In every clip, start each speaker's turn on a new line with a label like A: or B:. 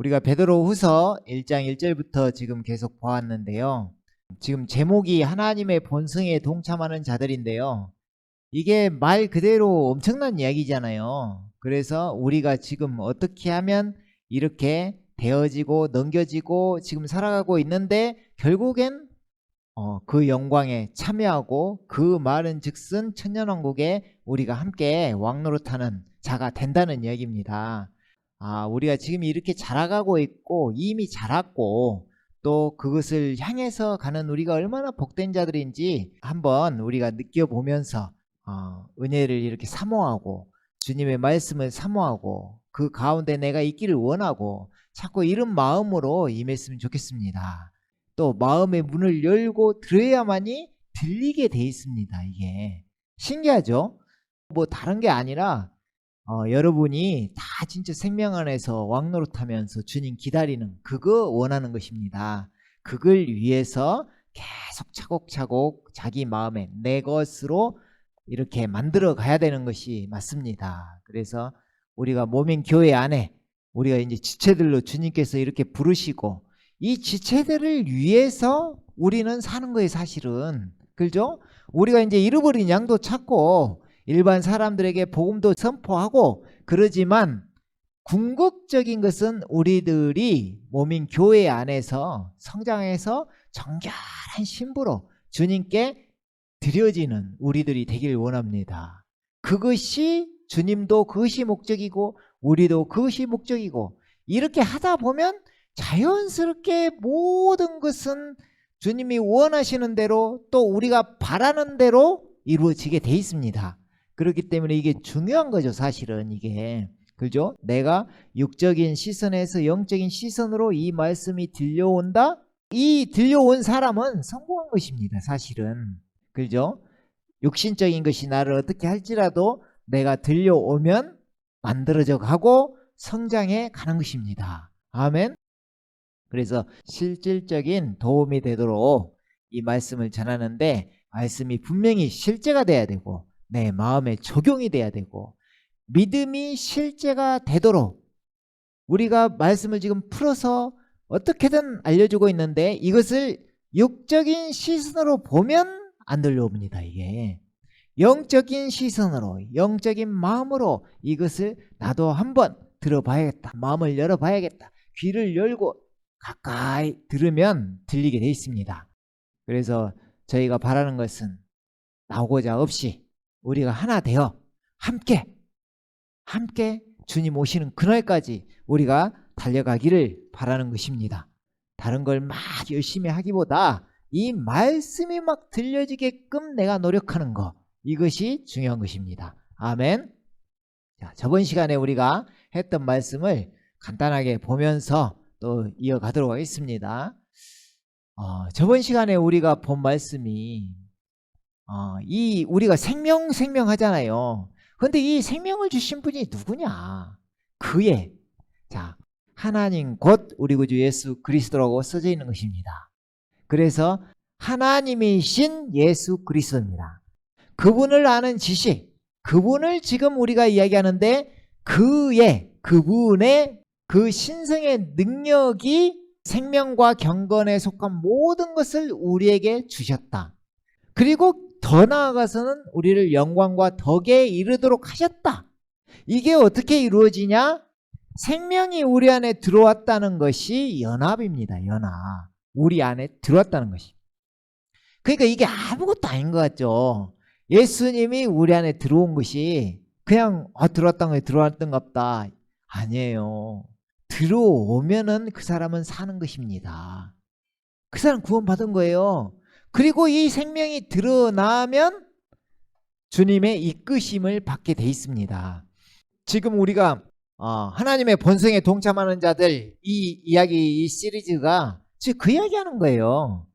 A: 우리가 베드로 후서 1장 1절부터 지금 계속 보았는데요. 지금 제목이 하나님의 본성에 동참하는 자들인데요. 이게 말 그대로 엄청난 이야기잖아요. 그래서 우리가 지금 어떻게 하면 이렇게 되어지고 넘겨지고 지금 살아가고 있는데 결국엔 어, 그 영광에 참여하고 그 말은 즉슨 천년왕국에 우리가 함께 왕노릇하는 자가 된다는 이야기입니다. 아, 우리가 지금 이렇게 자라가고 있고 이미 자랐고 또 그것을 향해서 가는 우리가 얼마나 복된 자들인지 한번 우리가 느껴보면서 어, 은혜를 이렇게 사모하고 주님의 말씀을 사모하고 그 가운데 내가 있기를 원하고 자꾸 이런 마음으로 임했으면 좋겠습니다. 또 마음의 문을 열고 들어야만이 들리게 돼 있습니다. 이게 신기하죠? 뭐 다른 게 아니라 어, 여러분이 다 진짜 생명 안에서 왕노릇하면서 주님 기다리는 그거 원하는 것입니다. 그걸 위해서 계속 차곡차곡 자기 마음에 내 것으로 이렇게 만들어 가야 되는 것이 맞습니다. 그래서 우리가 몸인 교회 안에 우리가 이제 지체들로 주님께서 이렇게 부르시고 이 지체들을 위해서 우리는 사는 거예요, 사실은. 그죠? 우리가 이제 잃어버린 양도 찾고 일반 사람들에게 복음도 선포하고 그러지만 궁극적인 것은 우리들이 몸인 교회 안에서 성장해서 정결한 신부로 주님께 드려지는 우리들이 되길 원합니다. 그것이 주님도 그것이 목적이고 우리도 그것이 목적이고 이렇게 하다 보면 자연스럽게 모든 것은 주님이 원하시는 대로 또 우리가 바라는 대로 이루어지게 돼 있습니다. 그렇기 때문에 이게 중요한 거죠, 사실은 이게. 그죠? 내가 육적인 시선에서 영적인 시선으로 이 말씀이 들려온다? 이 들려온 사람은 성공한 것입니다, 사실은. 그죠? 육신적인 것이 나를 어떻게 할지라도 내가 들려오면 만들어져 가고 성장해 가는 것입니다. 아멘. 그래서 실질적인 도움이 되도록 이 말씀을 전하는데 말씀이 분명히 실제가 돼야 되고 내 마음에 적용이 돼야 되고 믿음이 실제가 되도록 우리가 말씀을 지금 풀어서 어떻게든 알려주고 있는데 이것을 육적인 시선으로 보면 안 들려옵니다 이게. 영적인 시선으로 영적인 마음으로 이것을 나도 한번 들어봐야겠다 마음을 열어봐야겠다 귀를 열고 가까이 들으면 들리게 돼 있습니다. 그래서 저희가 바라는 것은 나오고자 없이 우리가 하나 되어 함께 함께 주님 오시는 그날까지 우리가 달려가기를 바라는 것입니다. 다른 걸 막 열심히 하기보다 이 말씀이 막 들려지게끔 내가 노력하는 것 이것이 중요한 것입니다. 아멘. 자, 저번 시간에 우리가 했던 말씀을 간단하게 보면서 또 이어가도록 하겠습니다. 어, 저번 시간에 우리가 본 말씀이 어, 이 우리가 생명 생명 하잖아요. 근데 이 생명을 주신 분이 누구냐? 그의 자 하나님 곧 우리 구주 예수 그리스도라고 써져 있는 것입니다. 그래서 하나님이신 예수 그리스도입니다. 그분을 아는 지식, 그분을 지금 우리가 이야기하는데 그의 그분의 그 신성의 능력이 생명과 경건에 속한 모든 것을 우리에게 주셨다. 그리고 더 나아가서는 우리를 영광과 덕에 이르도록 하셨다. 이게 어떻게 이루어지냐? 생명이 우리 안에 들어왔다는 것이 연합입니다. 연합. 우리 안에 들어왔다는 것이. 그러니까 이게 아무것도 아닌 것 같죠. 예수님이 우리 안에 들어온 것이 그냥 아, 들어왔던 거에 들어왔던 것다 아니에요. 들어오면은 그 사람은 사는 것입니다. 그 사람 구원받은 거예요. 그리고 이 생명이 드러나면 주님의 이끄심을 받게 돼 있습니다. 지금 우리가 어, 하나님의 본성에 동참하는 자들 이 이야기 이 시리즈가 지금 그 이야기하는 거예요.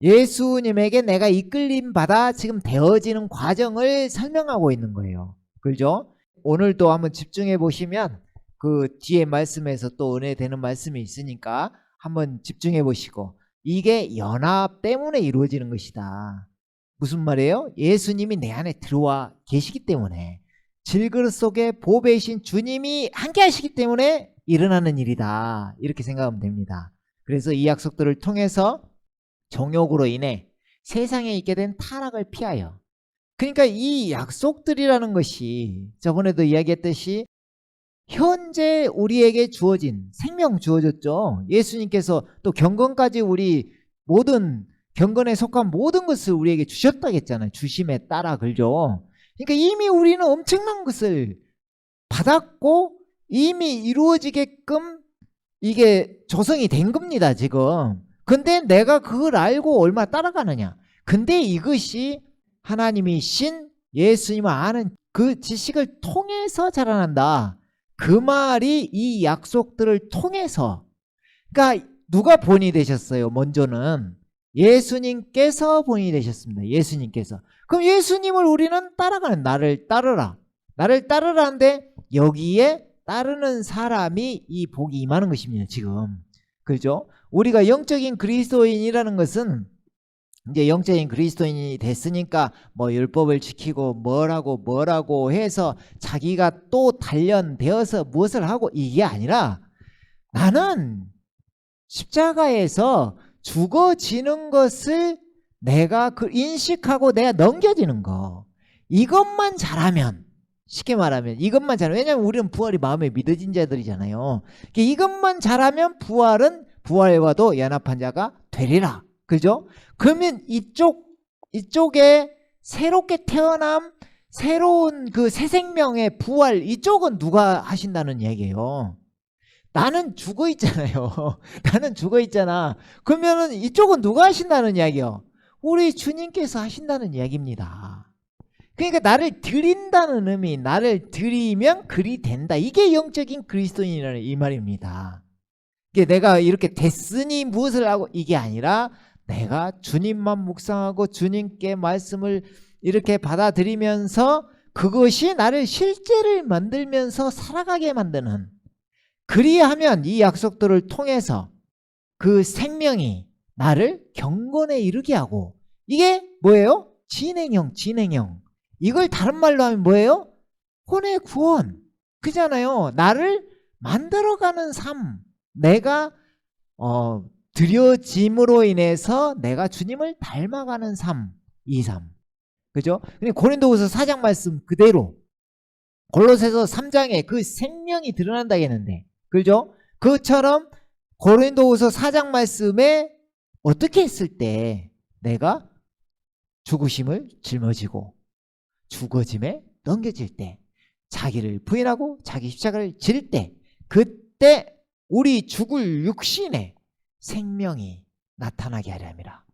A: 예수님에게 내가 이끌림 받아 지금 되어지는 과정을 설명하고 있는 거예요. 그죠? 오늘도 한번 집중해 보시면 그 뒤에 말씀에서 또 은혜 되는 말씀이 있으니까 한번 집중해 보시고 이게 연합 때문에 이루어지는 것이다. 무슨 말이에요? 예수님이 내 안에 들어와 계시기 때문에 질그릇 속에 보배이신 주님이 함께 하시기 때문에 일어나는 일이다. 이렇게 생각하면 됩니다. 그래서 이 약속들을 통해서 정욕으로 인해 세상에 있게 된 타락을 피하여 그러니까 이 약속들이라는 것이 저번에도 이야기했듯이 현재 우리에게 주어진 생명 주어졌죠. 예수님께서 또 경건까지 우리 모든 경건에 속한 모든 것을 우리에게 주셨다고 했잖아요. 주심에 따라 그죠. 그러니까 이미 우리는 엄청난 것을 받았고 이미 이루어지게끔 이게 조성이 된 겁니다, 지금. 근데 내가 그걸 알고 얼마 따라가느냐. 근데 이것이 하나님이 신 예수님을 아는 그 지식을 통해서 자라난다. 그 말이 이 약속들을 통해서 그러니까 누가 본이 되셨어요? 먼저는 예수님께서 본이 되셨습니다. 예수님께서. 그럼 예수님을 우리는 따라가는 나를 따르라. 나를 따르라는데 여기에 따르는 사람이 이 복이 임하는 것입니다. 지금. 그죠? 우리가 영적인 그리스도인이라는 것은 이제 영적인 그리스도인이 됐으니까 뭐 율법을 지키고 뭐라고 뭐라고 해서 자기가 또 단련되어서 무엇을 하고 이게 아니라 나는 십자가에서 죽어지는 것을 내가 그 인식하고 내가 넘겨지는 거. 이것만 잘하면 쉽게 말하면 이것만 잘하면 왜냐하면 우리는 부활이 마음에 믿어진 자들이잖아요. 이것만 잘하면 부활은 부활과도 연합한 자가 되리라 그죠? 그러면 이쪽 이쪽에 새롭게 태어남 새로운 그 새 생명의 부활 이쪽은 누가 하신다는 얘기예요. 나는 죽어 있잖아요. 나는 죽어 있잖아. 그러면은 이쪽은 누가 하신다는 이야기요? 우리 주님께서 하신다는 이야기입니다. 그러니까 나를 드린다는 의미, 나를 드리면 그리 된다. 이게 영적인 그리스도인이라는 이 말입니다. 이게 내가 이렇게 됐으니 무엇을 하고 이게 아니라 내가 주님만 묵상하고 주님께 말씀을 이렇게 받아들이면서 그것이 나를 실제를 만들면서 살아가게 만드는 그리하면 이 약속들을 통해서 그 생명이 나를 경건에 이르게 하고 이게 뭐예요? 진행형, 진행형. 이걸 다른 말로 하면 뭐예요? 혼의 구원. 그잖아요. 나를 만들어가는 삶. 내가 어, 드려짐으로 인해서 내가 주님을 닮아가는 삶. 이 삶. 그죠? 고린도후서 4장 말씀 그대로 골로새서 3장에 그 생명이 드러난다 했는데 그죠? 그처럼 고린도후서 4장 말씀에 어떻게 했을 때 내가 죽으심을 짊어지고 죽어짐에 넘겨질 때 자기를 부인하고 자기 십자가를 질 때 그때 우리 죽을 육신에 생명이 나타나게 하려니라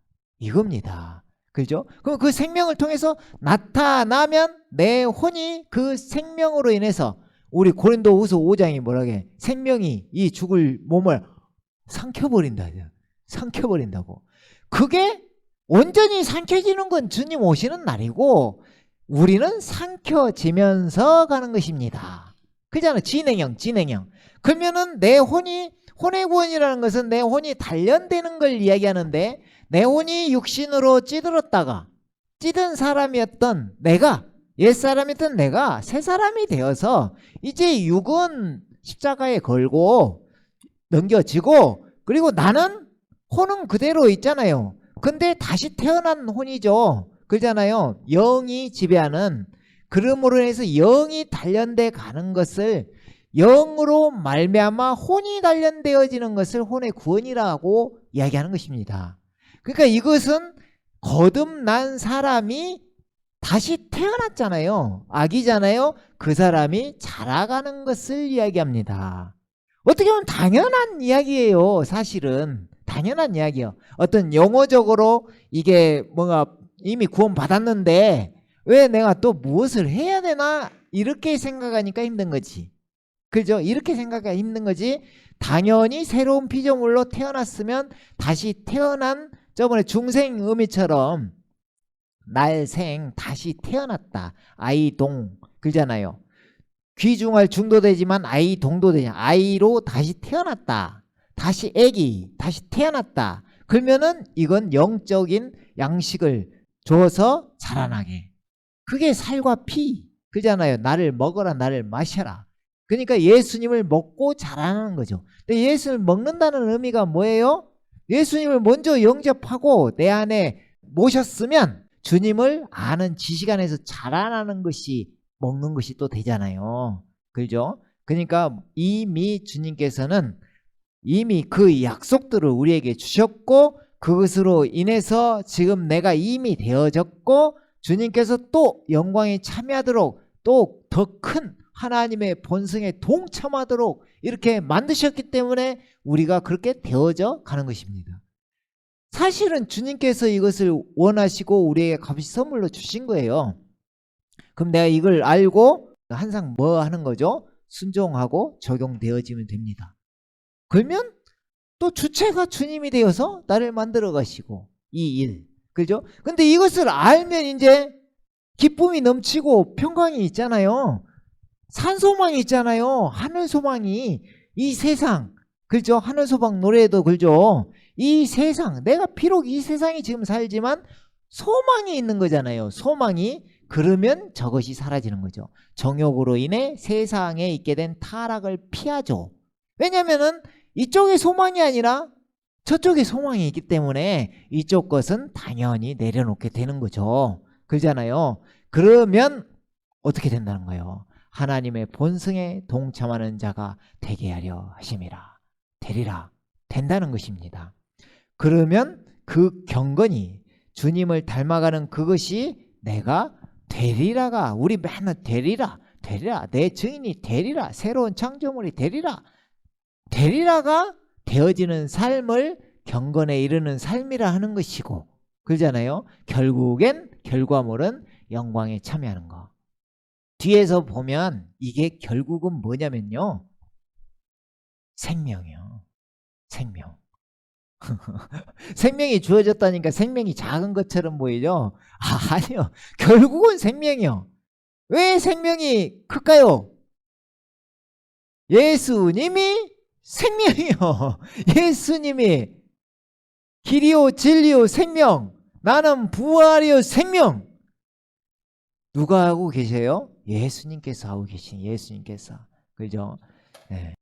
A: 이겁니다. 그죠? 그럼 그 생명을 통해서 나타나면 내 혼이 그 생명으로 인해서 우리 고린도 후서 5장이 뭐라게 생명이 이 죽을 몸을 삼켜버린다. 삼켜버린다고. 그게 온전히 삼켜지는 건 주님 오시는 날이고 우리는 삼켜지면서 가는 것입니다. 그잖아. 진행형, 진행형. 그러면은 내 혼이 혼의 구원이라는 것은 내 혼이 단련되는 걸 이야기하는데 내 혼이 육신으로 찌들었다가 찌든 사람이었던 내가 옛사람이었던 내가 새 사람이 되어서 이제 육은 십자가에 걸고 넘겨지고 그리고 나는 혼은 그대로 있잖아요. 근데 다시 태어난 혼이죠. 그러잖아요. 영이 지배하는 그러므로 해서 영이 단련돼 가는 것을 영으로 말미암아 혼이 단련되어지는 것을 혼의 구원이라고 이야기하는 것입니다. 그러니까 이것은 거듭난 사람이 다시 태어났잖아요. 아기잖아요. 그 사람이 자라가는 것을 이야기합니다. 어떻게 보면 당연한 이야기예요. 사실은. 당연한 이야기예요. 어떤 용어적으로 이게 뭔가 이미 구원 받았는데 왜 내가 또 무엇을 해야 되나 이렇게 생각하니까 힘든 거지. 그죠? 이렇게 생각하기 힘든 거지. 당연히 새로운 피조물로 태어났으면 다시 태어난 저번에 중생 의미처럼 날생 다시 태어났다. 아이동 그잖아요. 귀중할 중도 되지만 아이동도 되냐. 아이로 다시 태어났다. 다시 애기 다시 태어났다. 그러면은 이건 영적인 양식을 줘서 자라나게. 그게 살과 피 그잖아요. 나를 먹어라 나를 마셔라. 그러니까 예수님을 먹고 자라는 거죠. 근데 예수를 먹는다는 의미가 뭐예요? 예수님을 먼저 영접하고 내 안에 모셨으면 주님을 아는 지식 안에서 자라나는 것이 먹는 것이 또 되잖아요. 그죠? 그러니까 이미 주님께서는 이미 그 약속들을 우리에게 주셨고 그것으로 인해서 지금 내가 이미 되어졌고 주님께서 또 영광에 참여하도록 또 더 큰 하나님의 본성에 동참하도록 이렇게 만드셨기 때문에 우리가 그렇게 되어져 가는 것입니다. 사실은 주님께서 이것을 원하시고 우리에게 값이 선물로 주신 거예요. 그럼 내가 이걸 알고 항상 뭐 하는 거죠? 순종하고 적용되어지면 됩니다. 그러면 또 주체가 주님이 되어서 나를 만들어 가시고 이 일. 그죠? 근데 이것을 알면 이제 기쁨이 넘치고 평강이 있잖아요. 산소망이 있잖아요. 하늘 소망이 이 세상 그죠? 하늘 소망 노래도 그죠? 이 세상 내가 비록 이 세상에 지금 살지만 소망이 있는 거잖아요. 소망이 그러면 저것이 사라지는 거죠. 정욕으로 인해 세상에 있게 된 타락을 피하죠. 왜냐면은 이쪽에 소망이 아니라 저쪽에 소망이 있기 때문에 이쪽 것은 당연히 내려놓게 되는 거죠. 그러잖아요. 그러면 어떻게 된다는 거예요? 하나님의 본성에 동참하는 자가 되게 하려 하심이라. 되리라. 된다는 것입니다. 그러면 그 경건이 주님을 닮아가는 그것이 내가 되리라가 우리 맨날 되리라 되리라 내 증인이 되리라 새로운 창조물이 되리라 되리라가 되어지는 삶을 경건에 이르는 삶이라 하는 것이고 그러잖아요 결국엔 결과물은 영광에 참여하는 거 뒤에서 보면 이게 결국은 뭐냐면요 생명이요 생명 생명이 주어졌다니까 생명이 작은 것처럼 보이죠? 아, 아니요. 결국은 생명이요. 왜 생명이 클까요? 예수님이 생명이요. 예수님이 길이요, 진리요, 생명. 나는 부활이요, 생명. 누가 하고 계세요? 예수님께서 하고 계신 예수님께서. 그죠? 네.